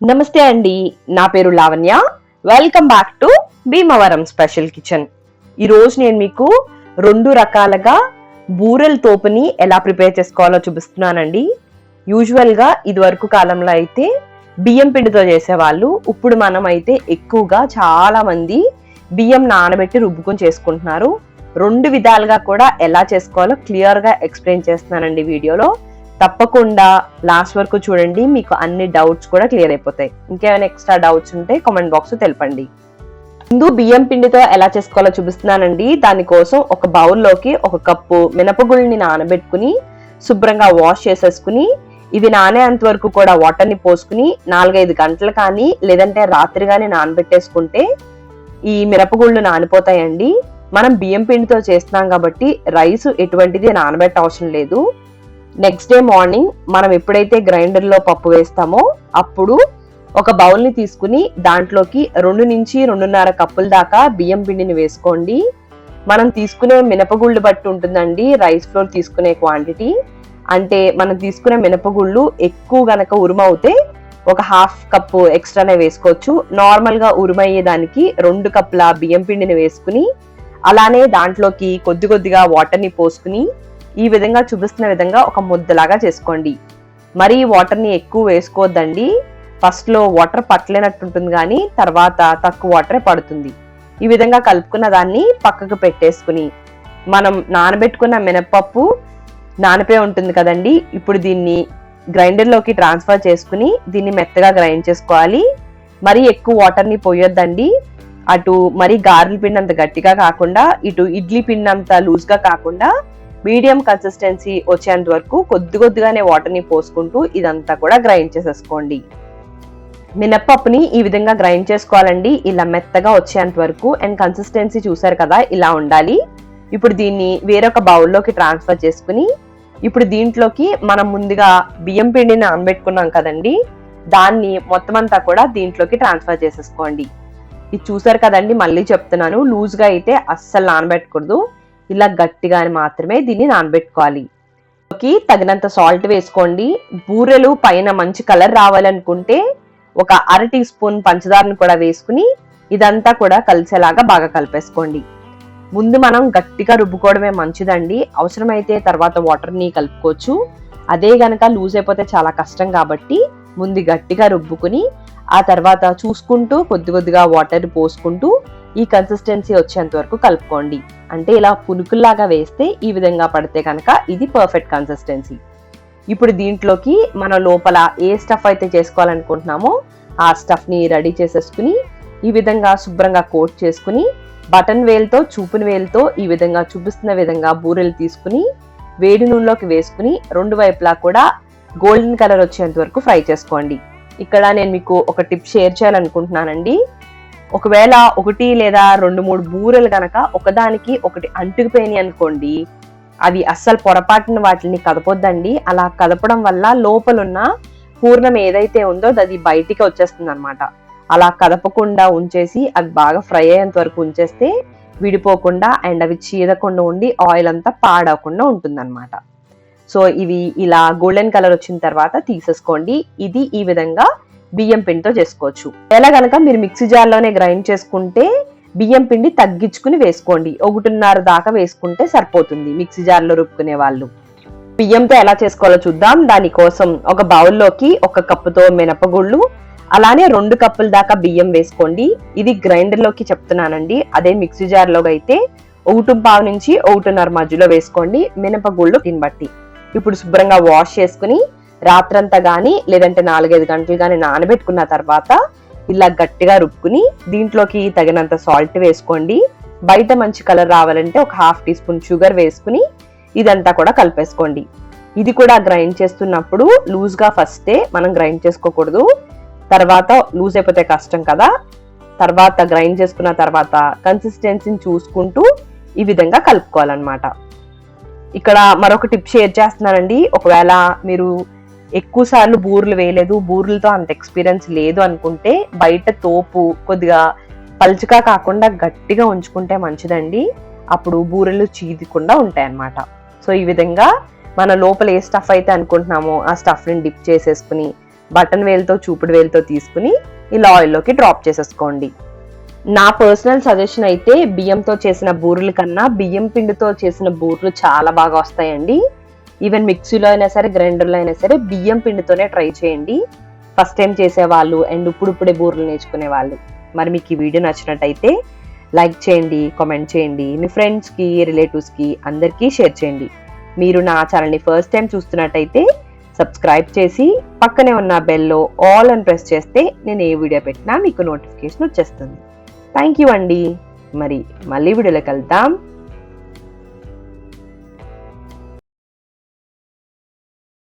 నమస్తే అండి. నా పేరు Lavanya. Welcome back to Bhimavaram special kitchen ఈరోజు నేను మీకు రెండు రకాలుగా బూరెల తోపుని ఎలా ప్రిపేర్ చేసుకోవాలో చూపిస్తున్నానండి. యూజువల్గా ఇదివరకు కాలంలో అయితే బియ్యం పిండితో చేసేవాళ్ళు. ఇప్పుడు మనం అయితే ఎక్కువగా చాలామంది బియ్యం నానబెట్టి రుబ్బుకొని చేసుకుంటున్నారు. రెండు విధాలుగా కూడా ఎలా చేసుకోవాలో క్లియర్గా ఎక్స్ప్లెయిన్ చేస్తున్నానండి వీడియోలో. తప్పకుండా లాస్ట్ వరకు చూడండి. మీకు అన్ని డౌట్స్ కూడా క్లియర్ అయిపోతాయి. ఇంకేమైనా ఎక్స్ట్రా డౌట్స్ ఉంటే కామెంట్ బాక్స్ తెలపండి. ముందు బియ్యం పిండితో ఎలా చేసుకోవాలో చూపిస్తున్నానండి. దానికోసం ఒక బౌల్లోకి ఒక కప్పు మినపగుళ్ళని నానబెట్టుకుని శుభ్రంగా వాష్ చేసేసుకుని ఇవి నానేంత వరకు కూడా వాటర్ని పోసుకుని నాలుగైదు గంటలు కానీ లేదంటే రాత్రి కానీ నానబెట్టేసుకుంటే ఈ మిరపగుళ్ళు నానిపోతాయండి. మనం బియ్యం పిండితో చేస్తున్నాం కాబట్టి రైస్ ఎటువంటిది నానబెట్ట అవసరం లేదు. నెక్స్ట్ డే మార్నింగ్ మనం ఎప్పుడైతే గ్రైండర్లో పప్పు వేస్తామో అప్పుడు ఒక బౌల్ని తీసుకుని దాంట్లోకి రెండు నుంచి రెండున్నర కప్పుల దాకా బియ్యం పిండిని వేసుకోండి. మనం తీసుకునే మినపగుళ్ళు బట్టి ఉంటుందండి రైస్ ఫ్లోర్ తీసుకునే క్వాంటిటీ అంటే మనం తీసుకునే మినపగుళ్ళు ఎక్కువ గనక ఉరుమవుతే ఒక హాఫ్ కప్పు ఎక్స్ట్రానే వేసుకోవచ్చు. నార్మల్గా ఉరుమయ్యేదానికి రెండు కప్పుల బియ్యం పిండిని వేసుకుని అలానే దాంట్లోకి కొద్ది కొద్దిగా వాటర్ని పోసుకుని ఈ విధంగా చూపిస్తున్న విధంగా ఒక ముద్దలాగా చేసుకోండి. మరి వాటర్ని ఎక్కువ వేసుకోవద్దండి ఫస్ట్లో వాటర్ పట్టలేనట్టు ఉంటుంది కానీ తర్వాత తక్కువ వాటరే పడుతుంది. ఈ విధంగా కలుపుకున్న దాన్ని పక్కకు పెట్టేసుకుని మనం నానబెట్టుకున్న మినపప్పు నానిపోయి ఉంటుంది కదండి. ఇప్పుడు దీన్ని గ్రైండర్లోకి ట్రాన్స్ఫర్ చేసుకుని దీన్ని మెత్తగా గ్రైండ్ చేసుకోవాలి. మరి ఎక్కువ వాటర్ని పోయొద్దండి. అటు మరి గారెల పిండి అంత గట్టిగా కాకుండా ఇటు ఇడ్లీ పిండి అంత లూజ్గా కాకుండా మీడియం కన్సిస్టెన్సీ వచ్చేంత వరకు కొద్ది కొద్దిగానే వాటర్ని పోసుకుంటూ ఇదంతా కూడా గ్రైండ్ చేసేసుకోండి. మినప్పప్పుని ఈ విధంగా గ్రైండ్ చేసుకోవాలండి. ఇలా మెత్తగా వచ్చేంత వరకు అండ్ కన్సిస్టెన్సీ చూసారు కదా ఇలా ఉండాలి. ఇప్పుడు దీన్ని వేరొక బౌల్లోకి ట్రాన్స్ఫర్ చేసుకుని ఇప్పుడు దీంట్లోకి మనం ముందుగా బియ్యం పిండిని నానబెట్టుకున్నాం కదండి. దాన్ని మొత్తం అంతా కూడా దీంట్లోకి ట్రాన్స్ఫర్ చేసేసుకోండి. ఇది చూసారు కదండి మళ్ళీ చెప్తున్నాను. లూజ్గా అయితే అస్సలు నానబెట్టకూడదు. ఇలా గట్టిగాని మాత్రమే దీన్ని నానబెట్టుకోవాలి. తగినంత సాల్ట్ వేసుకోండి. బూరెలు పైన మంచి కలర్ రావాలనుకుంటే ఒక అర టీ స్పూన్ పంచదారను కూడా వేసుకుని ఇదంతా కూడా కలిసేలాగా బాగా కలిపేసుకోండి. ముందు మనం గట్టిగా రుబ్బుకోవడమే మంచిదండి. అవసరమైతే తర్వాత వాటర్ని కలుపుకోవచ్చు. అదే గనక లూజ్ అయిపోతే చాలా కష్టం కాబట్టి ముందు గట్టిగా రుబ్బుకుని ఆ తర్వాత చూసుకుంటూ కొద్ది కొద్దిగా వాటర్ పోసుకుంటూ ఈ కన్సిస్టెన్సీ వచ్చేంత వరకు కలుపుకోండి. అంటే ఇలా పునుకుల్లాగా వేస్తే ఈ విధంగా పడితే కనుక ఇది పర్ఫెక్ట్ కన్సిస్టెన్సీ ఇప్పుడు దీంట్లోకి మన లోపల ఏ స్టఫ్ అయితే చేసుకోవాలనుకుంటున్నామో ఆ స్టఫ్ని రెడీ చేసేసుకుని ఈ విధంగా శుభ్రంగా కోట్ చేసుకుని బటన్ వేల్తో చూపుని వేలుతో ఈ విధంగా చూపిస్తున్న విధంగా బూరెలు తీసుకుని వేడి నూనెలోకి వేసుకుని రెండు వైపులా కూడా గోల్డెన్ కలర్ వచ్చేంత వరకు ఫ్రై చేసుకోండి. ఇక్కడ నేను మీకు ఒక టిప్ షేర్ చేయాలనుకుంటున్నానండి. ఒకవేళ ఒకటి లేదా రెండు మూడు బూరెలు కనుక ఒకదానికి ఒకటి అంటుకుపోయినాయి అనుకోండి అవి అస్సలు పొరపాటున వాటిని కదపొద్దండి. అలా కదపడం వల్ల లోపలున్న పూర్ణం ఏదైతే ఉందో అది బయటికి వచ్చేస్తుంది అనమాట అలా కదపకుండా ఉంచేసి అవి బాగా ఫ్రై అయ్యేంత వరకు ఉంచేస్తే విడిపోకుండా అండ్ అవి చీదకుండా ఉండి ఆయిల్ అంతా పాడవకుండా ఉంటుందన్నమాట. సో ఇవి ఇలా గోల్డెన్ కలర్ వచ్చిన తర్వాత తీసేసుకోండి. ఇది ఈ విధంగా బియ్యం పిండితో చేసుకోవచ్చు. ఎలా కనుక మీరు మిక్సీ జార్లోనే గ్రైండ్ చేసుకుంటే బియ్యం పిండి తగ్గించుకుని వేసుకోండి. ఒకటిన్నర దాకా వేసుకుంటే సరిపోతుంది మిక్సీ జార్లో రుబ్బుకునే వాళ్ళు. బియ్యంతో ఎలా చేసుకోవాలో చూద్దాం. దానికోసం ఒక బౌల్లోకి ఒక కప్పుతో మినపగుళ్ళు అలానే రెండు కప్పుల దాకా బియ్యం వేసుకోండి. ఇది గ్రైండర్లోకి చెప్తున్నానండి. అదే మిక్సీ జార్లో అయితే ఒకటి పావు నుంచి ఒకటిన్నర మధ్యలో వేసుకోండి. మినపగుళ్ళు దీన్ని బట్టి. ఇప్పుడు శుభ్రంగా వాష్ చేసుకుని రాత్రంతా కానీ లేదంటే నాలుగైదు గంటలు కానీ నానబెట్టుకున్న తర్వాత ఇలా గట్టిగా రుబ్బుకుని దీంట్లోకి తగినంత సాల్ట్ వేసుకోండి. బయట మంచి కలర్ రావాలంటే ఒక హాఫ్ టీ స్పూన్ షుగర్ వేసుకుని ఇదంతా కూడా కలిపేసుకోండి. ఇది కూడా గ్రైండ్ చేస్తున్నప్పుడు లూజ్గా ఫస్టే మనం గ్రైండ్ చేసుకోకూడదు. తర్వాత లూజ్ అయిపోతే కష్టం కదా. తర్వాత గ్రైండ్ చేసుకున్న తర్వాత కన్సిస్టెన్సీని చూసుకుంటూ ఈ విధంగా కలుపుకోవాలన్నమాట. ఇక్కడ మరొక టిప్ షేర్ చేస్తున్నానండి. ఒకవేళ మీరు ఎక్కువ సార్లు బూర్లు వేయలేదు బూర్లతో అంత ఎక్స్పీరియన్స్ లేదు అనుకుంటే బయట తోపు కొద్దిగా పలుచగా కాకుండా గట్టిగా ఉంచుకుంటే మంచిదండి. అప్పుడు బూరెలు చీదకుండా ఉంటాయి అన్నమాట సో ఈ విధంగా మన లోపల ఏ స్టఫ్ అయితే అనుకుంటున్నామో ఆ స్టఫ్ని డిప్ చేసేసుకుని బటన్ వేలుతో చూపుడు వేలుతో తీసుకుని ఇలా ఆయిల్లోకి డ్రాప్ చేసేసుకోండి. నా పర్సనల్ సజెషన్ అయితే బియ్యంతో చేసిన బూరెల కన్నా బియ్యం పిండితో చేసిన బూరెలు చాలా బాగా వస్తాయండి. ఈవెన్ మిక్సీలో అయినా సరే గ్రైండర్లో అయినా సరే బియ్యం పిండితోనే ట్రై చేయండి. ఫస్ట్ టైం చేసేవాళ్ళు అండ్ ఇప్పుడిప్పుడే బూరెలు నేర్చుకునే వాళ్ళు మరి మీకు ఈ వీడియో నచ్చినట్టయితే లైక్ చేయండి కామెంట్ చేయండి మీ ఫ్రెండ్స్కి రిలేటివ్స్కి అందరికీ షేర్ చేయండి. మీరు నా ఛానల్ని ఫస్ట్ టైం చూస్తున్నట్టయితే సబ్స్క్రైబ్ చేసి పక్కనే ఉన్న బెల్లో ఆల్ అని ప్రెస్ చేస్తే నేను ఏ వీడియో పెట్టినా మీకు నోటిఫికేషన్ వచ్చేస్తుంది. థ్యాంక్ యూ అండి. మరి మళ్ళీ వీడియోలోకి వెళ్దాం